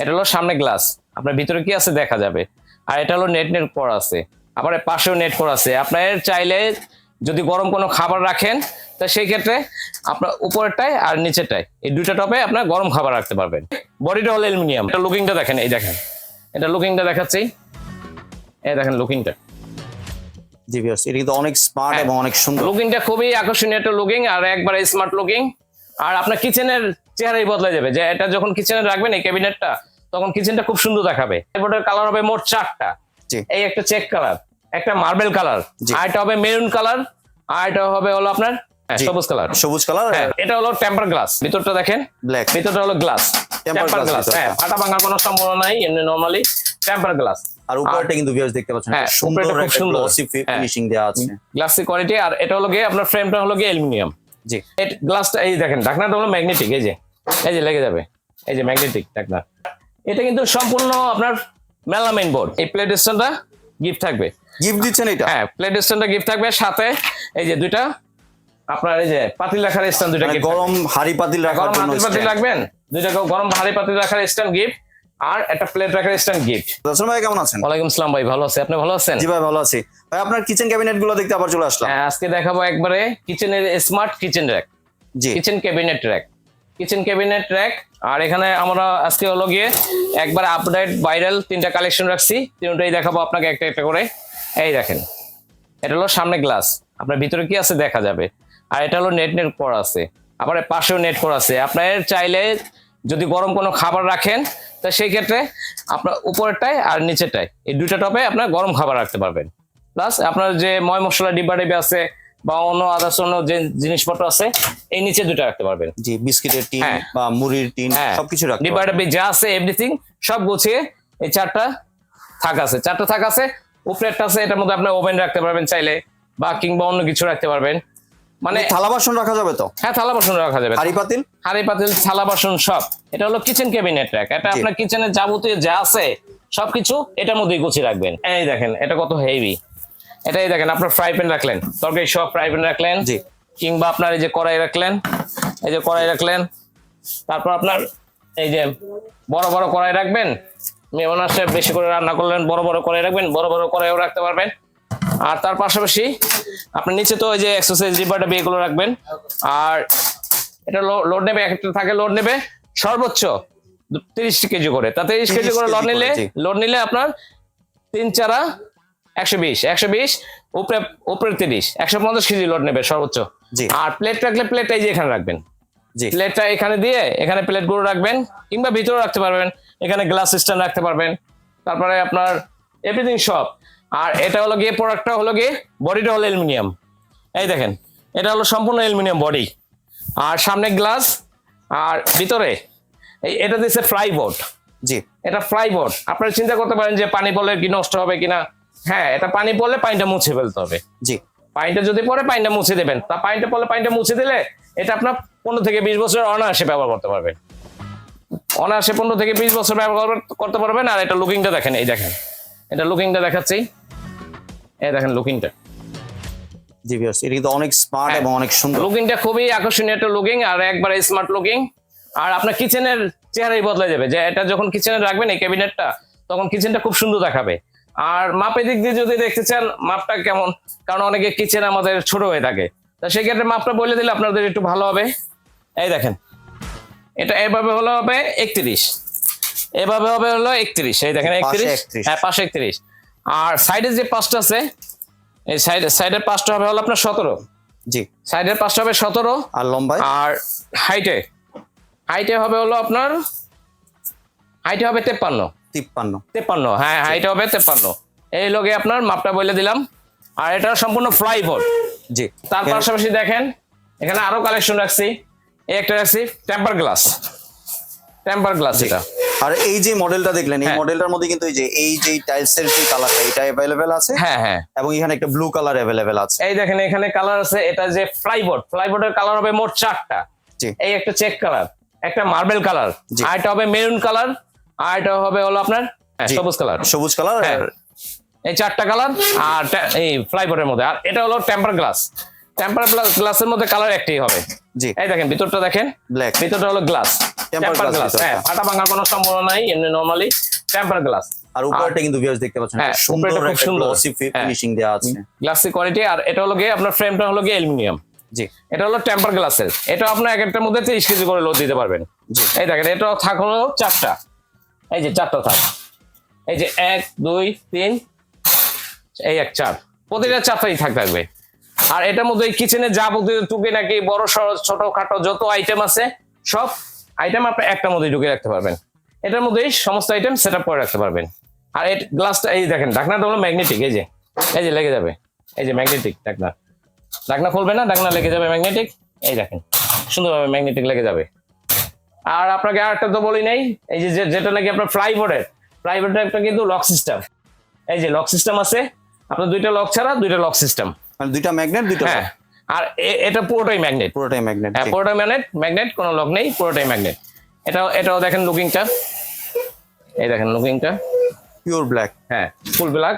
এটা হলো সামনে গ্লাস আপনার ভিতরে কি আছে দেখা যাবে। আর এটা হলো নেট নেট পর আছে। আবার পাশেও নেট পর আছে। আপনার চাইলে যদি গরম কোনো খাবার রাখেন তা সেই ক্ষেত্রে আপনার উপরেরটায় আর নিচেরটায় এই দুইটা টপে আপনার গরম খাবার রাখতে পারবেন। বডিটা হলো অ্যালুমিনিয়াম। এটা লুকিংটা দেখেন এই দেখেন। এটা লুকিংটা দেখাচ্ছি। এই দেখেন লুকিংটা জি ভিউয়ার্স এটা কিন্তু অনেক স্মার্ট হ্যাঁ। এবং অনেক সুন্দর। লুকিংটা খুবই আকর্ষণীয় একটা লুকিং আর একবারে স্মার্ট লুকিং আর আপনার কিচেনের চেহারাই বদলে যাবে। যে এটা যখন কিচেনে রাখবেন এই ক্যাবিনেটটা তখন কিচেনটা খুব সুন্দর দেখাবে। এরপরের কালার হবে মোট চারটা। এই একটা চেক কালার একটা মার্বেল কালার আর এটা হবে মেরুন কালার আর এটা হবে হলো আপনার হ্যাঁ, সবুজ কালার সবুজ কালার হ্যাঁ এটা হলো টেম্পার গ্লাস ভিতরটা দেখেন। ব্ল্যাক ভিতরটা হলো গ্লাস টেম্পার গ্লাস হ্যাঁ ফাটা ভাঙার কোনো সম্ভাবনা নাই এমনি নর্মালি টেম্পার গ্লাস আর উপরটা কিন্তু ভিউয়ার্স দেখতে পাচ্ছেন হ্যাঁ, সুন্দর খুব একটা সুন্দর। গ্লসি হ্যাঁ। ফিনিশিং দেওয়া আছে। গ্লাসি কোয়ালিটি আর এটা হলো গিয়ে আপনার ফ্রেমটা হলো গিয়ে অ্যালুমিনিয়াম জি। এই গ্লাসটা এই দেখেন ঢাকনাটা হলো ম্যাগনেটিক এই যে। এই যে লেগে যাবে। এই যে ম্যাগনেটিক ঢাকনা এটা কিন্তু সম্পূর্ণ আপনার মেলামাইন বোর্ড এই প্লেট স্ট্যান্ডটা গিফট থাকবে। গিফট দিচ্ছেন এটা? হ্যাঁ প্লেট স্ট্যান্ডটা গিফট থাকবে। সাথে এই যে দুইটা আপনার এই যে পাতিল রাখার স্ট্যান্ড দুইটা মানে গরম হাড়ি পাতিল রাখার জন্য পাতিল। রাখবেন। দুইটা গরম হাড়ি পাতিল রাখার স্ট্যান্ড গিফট আর একটা প্লেট রাখার স্ট্যান্ড গিফট দর্শন ভাই কেমন আছেন? ওয়ালাইকুম আসসালাম ভাই ভালো আছে। আপনি ভালো আছেন? জি ভাই ভালো আছি। ভাই আপনার কিচেন ক্যাবিনেটগুলো দেখতে আবার চলে আসলাম। হ্যাঁ, আজকে দেখাবো একবারে কিচেনের স্মার্ট কিচেন র্যাক জি। Kitchen cabinet rack kitchen cabinet rack. আর এখানে আমরা আজকে হলো গিয়ে একবার আপডেট ভাইরাল তিনটা কালেকশন রাখছি। তিনটাই দেখাবো আপনাকে একটা একটা করে। এই দেখেন, এটা হলো সামনে গ্লাস আপনার ভিতরে কি আছে দেখা যাবে। আর এটা হলো নেট নেট পর আছে। আবার পাশেও নেট পর আছে। আপনার চাইলে যদি গরম কোনো খাবার রাখেন, তা সেই ক্ষেত্রে আপনার উপরেরটায় আর নিচেরটায় এই দুইটা টপে আপনার গরম খাবার রাখতে পারবেন। প্লাস আপনার যে ময় মশলা, ডিব্বা ডিব্বা আছে বা অন্য আদার্স অন্য যে জিনিসপত্র আছে এই নিচে দুটো রাখতে পারবেন। জি বিস্কিটের টিন হ্যাঁ। বা মুড়ির টিন হ্যাঁ। সবকিছু রাখতে ডিব্বা পারবেন। ডিব্বি যা আছে এভরিথিং সব গুছিয়ে এই চারটা থাক আছে। চারটা থাক আছে উপরেরটা আছে এটার মধ্যে আপনি ওভেন রাখতে পারবেন চাইলে বা কিংবা অন্য কিছু রাখতে পারবেন। মানে থালা বাসন রাখা যাবে তো? হ্যাঁ থালা বাসন রাখা যাবে। হাড়ি পাতিল? হাঁড়ি পাতিল থালা বাসন সব। এটা হলো কিচেন ক্যাবিনেট র্যাক এটা। আপনার কিচেনের যাবতীয় যা আছে সবকিছু এটার মধ্যেই গুছিয়ে রাখবেন। এই দেখেন এটা কত হেভি এটাই দেখেন আপনার ফ্রাই প্যান রাখলেন। তরকারি সব ফ্রাই প্যান রাখলেন। জি। কিংবা আপনার এই যে কড়াই রাখলেন এই যে কড়াই রাখলেন। তারপর আপনার এই যে বড় বড় কড়াই রাখবেন মেহমান আসলে বেশি করে রান্না করলেন বড় বড় কড়াই রাখবেন বড় বড় কড়াইও রাখতে পারবেন। আর তার পাশাপাশি আপনি নিচে তো ওই যে এক্সারসাইজ ডিব্বাটা এগুলো রাখবেন। আর এটা লোড নেবে একটা থাকে লোড নেবে সর্বোচ্চ তিরিশ কেজি করে। তা তিরিশ কেজি করে লোড নিলে লোড নিলে আপনার তিন চারা একশো বিশ একশো বিশ উপরে উপরে তিরিশ একশো পঞ্চাশ কেজি লোড নেবে সর্বোচ্চ। জি। আর প্লেট রাখলে প্লেট এই যে এখানে রাখবেন। জি। প্লেটটা এখানে দিয়ে এখানে প্লেটগুলো রাখবেন কিংবা ভিতরে রাখতে পারবেন। এখানে গ্লাস স্ট্যান্ড রাখতে পারবেন। তারপরে আপনার এভরিথিং সব আর এটা হলো গিয়ে প্রোডাক্টটা হলো গিয়ে বডিটা হলো অ্যালুমিনিয়াম এই দেখেন এটা হলো সম্পূর্ণ অ্যালুমিনিয়াম বডি আর সামনে গ্লাস আর ভিতরে এই এটা দিচ্ছে ফ্লাই বোর্ড জি। এটা ফ্লাই বোর্ড আপনারা চিন্তা করতে পারেন যে পানি পড়লে কি নষ্ট হবে কিনা। হ্যাঁ এটা পানি পড়লে পানিটা মুছে ফেলতে হবে। জি। পানিটা যদি পরে পানিটা মুছে দেবেন। তা পানিটা পড়লে পানিটা মুছে দিলে এটা আপনার পনেরো থেকে বিশ বছর অনায়াসে ব্যবহার করতে পারবেন। অনায়াসে পনেরো থেকে বিশ বছর ব্যবহার করতে পারবেন আর এটা লুকিংটা দেখেন এই দেখেন। এটা লুকিংটা দেখাচ্ছি। এই দেখেন লুকিংটা জি ভিউয়ার্স এটা কিন্তু অনেক স্মার্ট হ্যাঁ। এবং অনেক সুন্দর। লুকিংটা খুবই আকর্ষণীয় একটা লুকিং আর একবারে স্মার্ট লুকিং আর আপনার কিচেনের চেহারাই বদলে যাবে যে এটা যখন কিচেনে রাখবেন এই ক্যাবিনেটটা তখন কিচেনটা খুব সুন্দর দেখাবে। আর মাপের দিক দিয়ে যদি দেখতে চান মাপটা কেমন? কারণ অনেকে কিচেন আমাদের ছোট হয়ে থাকে। তা সেক্ষেত্রে মাপটা বলে দিলে আপনাদের একটু ভালো হবে। এই দেখেন। এটা এভাবে হলো হবে একত্রিশ। এভাবে হবে হলো একত্রিশ। এই দেখেন একত্রিশ? হ্যাঁ পাশে একত্রিশ। আর সাইডে যে পাঁচটা আছে এই সাইডে সাইডের পাঁচটা হবে হলো আপনার সতেরো। জি। সাইডের পাঁচটা হবে সতেরো। আর লম্বায়? আর হাইটে হাইটে হবে হলো আপনার হাইটে হবে তেপ্পান্ন। তিপ্পান্ন। তেপ্পান্ন হ্যাঁ হাইটে হবে তেপ্পান্ন। এই লগে আপনার মাপটা বলে দিলাম। আর এটা সম্পূর্ণ ফ্লাই বোর্ড জি। তার পাশাপাশি দেখেন এখানে আরও কালেকশন রাখছি। এই একটা রাখছি টেম্পার গ্লাস টেম্পার গ্লাস এটা। আর এই যে মডেলটা দেখলেন এই হ্যাঁ। মডেলটার মধ্যে কিন্তু এই যে এই যে টাইলস এর যে কালারটা এটা অ্যাভেলেবেল আছে? হ্যাঁ হ্যাঁ। এবং এখানে একটা ব্লু কালার অ্যাভেলেবেল আছে। এই দেখেন এখানে কালার আছে এটা যে ফ্লাইবোর্ড ফ্লাইবোর্ডের কালার হবে মোট চারটা। জি। এই একটা চেক কালার একটা মার্বেল কালার। আর এটা হবে মেরুন কালার আর এটা হবে হলো আপনার হ্যাঁ, সবুজ কালার। সবুজ কালার হ্যাঁ। এই চারটা কালার আর এই ফ্লাইবোর্ডের মধ্যে। আর এটা হলো টেম্পার গ্লাস টেম্পার গ্লাসের মধ্যে কালার একটাই হবে। জি। এই দেখেন ভিতরটা দেখেন। ব্ল্যাক ভিতরটা হলো গ্লাস টেম্পার গ্লাস হ্যাঁ ফাটা ভাঙার কোনো সম্ভাবনা নাই এমনি নরমালি টেম্পার গ্লাস আর উপরটা কিন্তু ভিউয়ার্স দেখতে পাচ্ছেন হ্যাঁ, সুন্দর খুব সুন্দর। ফিনিশিং দেওয়া আছে। গ্লাসি কোয়ালিটি আর এটা হলো গিয়ে আপনার ফ্রেমটা হলো গিয়ে অ্যালুমিনিয়াম জি। এটা হলো টেম্পার গ্লাসের এটা আপনার এক একটার মধ্যে তিরিশ কেজি করে লোড দিতে পারবেন। জি। এই দেখেন এটা থাক হলো চারটা। এই যে চারটা থাক এই যে এক, দুই, তিন, এই এক চার। প্রতিটা চারটাই থাক থাকবে। আর এটার মধ্যে কিচেনে যাবতীয় টুকে নাকি বড়, সড়ো ছোট খাটো যত আইটেম আছে, সব আইটেম আপনি একটার মধ্যেই ঢুকে রাখতে পারবেন। এটার মধ্যেই সমস্ত আইটেম সেট করে রাখতে পারবেন। আর এই গ্লাসটা এই দেখেন, ঢাকনাটা হলো ম্যাগনেটিক এই যে। এই যে লেগে যাবে। এই যে ম্যাগনেটিক ঢাকনা। ঢাকনা খুলবে না, ঢাকনা লেগে যাবে ম্যাগনেটিক এই দেখেন, সুন্দরভাবে ম্যাগনেটিক লেগে যাবে। আর আপনাকে আরেকটা তো বলি নাই এই যে যেটা নাকি আপনার ফ্লাইবোর্ডের ফ্লাইবোর্ডের একটা কিন্তু লক সিস্টেম এই যে লক সিস্টেম আছে আপনার দুইটা লক ছাড়া দুইটা লক সিস্টেম মানে দুইটা ম্যাগনেট দুইটা হ্যাঁ আর এটা পুরোটাই ম্যাগনেট পুরোটাই ম্যাগনেট হ্যাঁ পুরোটাই ম্যাগনেট ম্যাগনেট কোনো লক নেই পুরোটাই ম্যাগনেট এটাও এটাও দেখেন লুকিংটা এই দেখেন লুকিংটা পিওর ব্ল্যাক হ্যাঁ ফুল ব্ল্যাক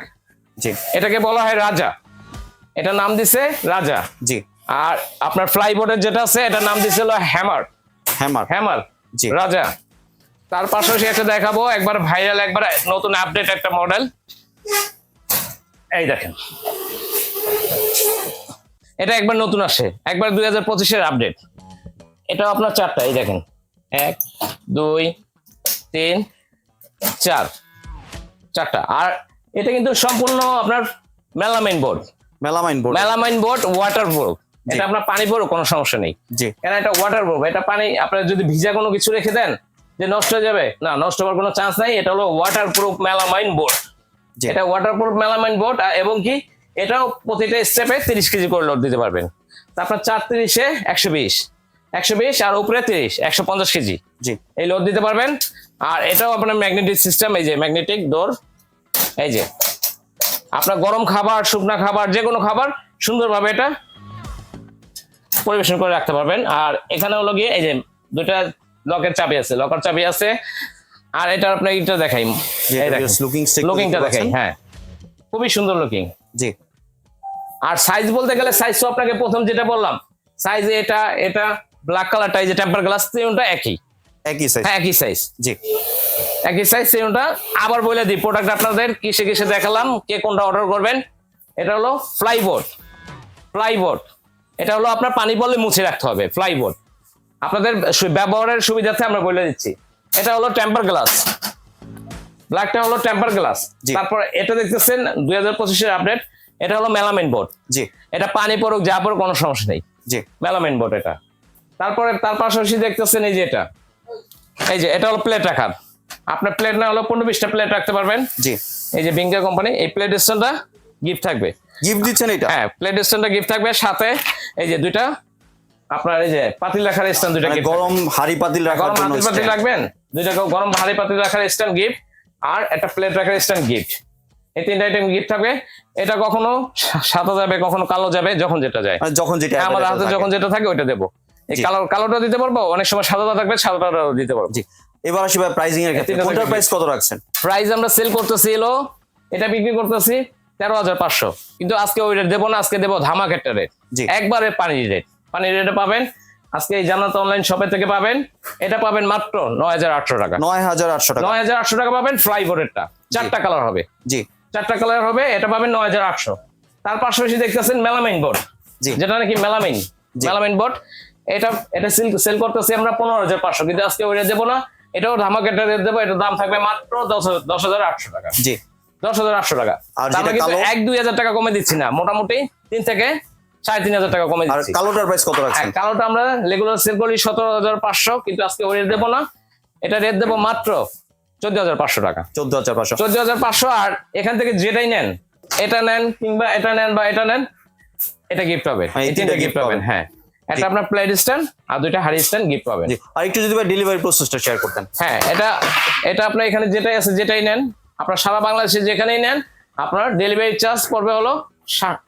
জি এটাকে বলা হয় রাজা। এটা নাম দিছে রাজা। জি। আর আপনার ফ্লাইবোর্ডের যেটা আছে এটা নাম দিছে হলো হ্যামার হ্যামার হ্যামার। রাজা তার পাশাপাশি একটা দেখাবো একবার ভাইরাল একবার নতুন আপডেট একটা মডেল এই দেখেন। এটা একবার নতুন আসে একবার দুই হাজার পঁচিশের আপডেট এটাও আপনার চারটা এই দেখেন। এক দুই তিন চার। চারটা। আর এটা কিন্তু সম্পূর্ণ আপনার melamine board melamine board melamine board waterproof এটা আপনার পানি পড়ো কোনো সমস্যা নেই। কেন এটা ওয়াটার প্রুফ এটা পানি আপনার যদি ভিজা কোনো কিছু রেখে দেন যে নষ্ট হয়ে যাবে না নষ্ট হওয়ার কোনো চান্স নাই এটা হলো ওয়াটার প্রুফ মেলামাইন বোর্ড এটা ওয়াটার প্রুফ মেলামাইন বোর্ড এবং কি এটাও প্রতিটা স্টেপে তিরিশ কেজি করে লোড দিতে পারবেন। তারপর চার তিরিশে একশো বিশ। একশো বিশ আর উপরে তিরিশ একশো পঞ্চাশ কেজি। জি। এই লোড দিতে পারবেন। আর এটাও আপনার ম্যাগনেটিক সিস্টেম এই যে ম্যাগনেটিক ডোর এই যে। আপনার গরম খাবার শুকনা খাবার যে কোনো খাবার সুন্দরভাবে এটা পরিবেশন করে রাখতে পারবেন। আর এখানে হলো গিয়ে এই যে দুটা লকের চাবি আছে লকার চাবি আছে। আর এটা আপনার এটা দেখাই লুকিংটা দেখাই হ্যাঁ। খুবই সুন্দর লুকিং জি। আর সাইজ বলতে গেলে সাইজ তো আপনাকে প্রথম যেটা বললাম সাইজ এটা এটা ব্ল্যাক কালারটা যে টেম্পার গ্লাস তিনটা একই। একই সাইজ হ্যাঁ একই সাইজ জি। একই সাইজ সেমটা আবার বলে দিই প্রোডাক্ট আপনাদের কিসে কিসে দেখালাম কে কোনটা অর্ডার করবেন? এটা হলো ফ্লাইবোর্ড ফ্লাইবোর্ড এটা হলো আপনার পানি পড়লে মুছে রাখতে হবে ফ্লাইবোর্ড আপনাদের ব্যবহারের সুবিধার্থে আমরা বলে দিচ্ছি। এটা হলো টেম্পার গ্লাস ব্ল্যাকটা হলো টেম্পার গ্লাস তারপর এটা দেখতেছেন দুই হাজার পঁচিশের আপডেট এটা হলো মেলামাইন বোর্ড জি। এটা পানি পড়ুক যা পড়ুক কোনো সমস্যা নেই। জি। মেলামাইন বোর্ড এটা। তারপরে তার পাশাপাশি দেখতেছেন এই যে এটা। এই যে এটা হলো প্লেট রাখার। আপনার প্লেট না হলো পনেরো বিশটা প্লেট রাখতে পারবেন। জি। এই যে বিঙ্কা কোম্পানি এই প্লেট স্ট্যান্ডটা গিফট থাকবে। গিফট দিচ্ছেন এটা? হ্যাঁ প্লেট স্ট্যান্ডটা গিফট থাকবে সাথে। এই যে দুইটা। আপনার এই যে পাতিল রাখার স্ট্যান্ড দুইটা মানে গরম হাড়ি পাতিল রাখার জন্য পাতিল রাখবেন? দুইটা গরম ভারী পাতিল রাখার স্ট্যান্ড গিফট আর একটা প্লেট রাখার স্ট্যান্ড গিফট এই তিনটা আইটেম গিফট থাকবে। এটা কখনো সাদা যাবে কখনো কালো যাবে যখন যেটা যায়। মানে যখন যেটা হ্যাঁ, আমাদের হাতে যখন যেটা থাকে ওইটা দেবো। এই কালো কালোটা দিতে পারব? অনেক সময় সাদাটা থাকবে সাদাটাও দিতে পারব। জি। এবার আসি ভাই প্রাইসিং এর ক্ষেত্রে। কোনটার প্রাইস কত রাখছেন? প্রাইস আমরা সেল করতেছি এলো। এটা বিক্রি করতেছি। তেরো হাজার পাঁচশো। কিন্তু আজকে ওই রেট দেবো না আজকে দেবো ধামাক একটা রেট একবারে পানির রেট পানির রেটে পাবেন। আজকে এই জান্নাত অনলাইন শপে থেকে পাবেন। এটা পাবেন মাত্র নয় হাজার আটশো টাকা। নয় হাজার আটশো টাকা। নয় হাজার আটশো টাকা পাবেন ফ্লাই বোর্ডেরটা চারটা কালার হবে। জি। চারটা কালার হবে এটা পাবেন নয় হাজার আটশো। তার পাশাপাশি দেখতেছেন মেলামাইন বোর্ড জি। যেটা নাকি মেলামাইন। মেলামাইন বোর্ড এটা এটা সেল সেল করতেছি আমরা পনেরো হাজার পাঁচশো। কিন্তু আজকে ওইটা দেবো না। এটাও ধামাক রেট দেবো। এটার দাম থাকবে মাত্র দশ হাজার- দশ হাজার আটশো টাকা। জি। দশ হাজার আটশো টাকা। আমরা কিন্তু এক দুই হাজার টাকা কমে দিচ্ছি না। মোটামুটি তিন থেকে সাড়ে তিন হাজার টাকা কমে আর দিচ্ছি। কালোটার প্রাইস কত রাখছেন? হ্যাঁ, কালোটা আমরা রেগুলার সেল করি সতেরো হাজার পাঁচশো কিন্তু আজকে রেট দেবো না। এটা রেট দেবো মাত্র চোদ্দ হাজার পাঁচশো টাকা। চোদ্দ হাজার পাঁচশো। চোদ্দ হাজার পাঁচশো আর এখান থেকে যেটাই নেন এটা নেন কিংবা এটা নেন বা এটা নেন এটা গিফট পাবেন। হ্যাঁ, এই তিনটা গিফট পাবেন। হ্যাঁ। একটা আপনার প্লেট স্ট্যান্ড আর দুইটা হাড়ি স্ট্যান্ড গিফট পাবেন। আর একটু যদি ভাই ডেলিভারি প্রসেসটা শেয়ার করতেন। হ্যাঁ এটা এটা আপনার এখানে যেটাই আছে যেটাই নেন আপনার সারা বাংলাদেশে যেখানেই নেন আপনার ডেলিভারি চার্জ পড়বে হলো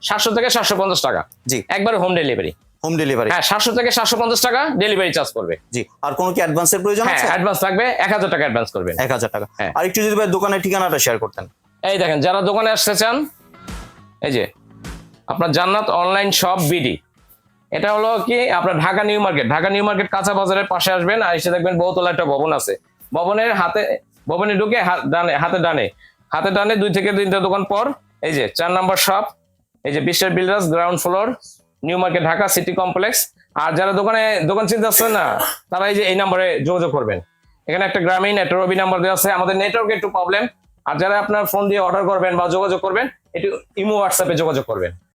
সাতশো থেকে সাতশো পঞ্চাশ টাকা। জি। একবার হোম ডেলিভারি হোম ডেলিভারি হ্যাঁ সাতশো থেকে সাতশো পঞ্চাশ টাকা ডেলিভারি চার্জ পড়বে। জি আর কোনো কি অ্যাডভান্সের প্রয়োজন হ্যাঁ আছে? অ্যাডভান্স থাকবে এক হাজার টাকা অ্যাডভান্স করবেন। এক হাজার টাকা। হ্যাঁ। আর একটু যদি ভাই দোকানের ঠিকানাটা শেয়ার করতেন। এই দেখেন যারা দোকানে আসতে চান এই যে আপনার জান্নাত অনলাইন শপ বিডি এটা হলো কি আপনার Dhaka new market. Dhaka new market কাঁচা বাজারের পাশে আসবেন আর এসে দেখবেন বহুতলা একটা ভবন আছে। ভবনের হাতে ভবনে ঢুকে ডানে, হাতে ডানে। হাতে ডানে দুই থেকে তিনটা দোকান পর, এই যে চার নাম্বার শপ এই যে বিশ্বের builders ground floor new market Dhaka city complex আর যারা দোকানে, দোকান চিন্তা আসছেন না, তারা এই যে এই নাম্বারে যোগাযোগ করবেন। এখানে একটা গ্রামীণ একটা রবি নাম্বার দেওয়া আছে, আমাদের নেটওয়ার্কে একটু প্রবলেম আর যারা আপনার ফোন দিয়ে অর্ডার করবেন বা যোগাযোগ করবেন, একটু ইমো হোয়াটসঅ্যাপে যোগাযোগ করবেন।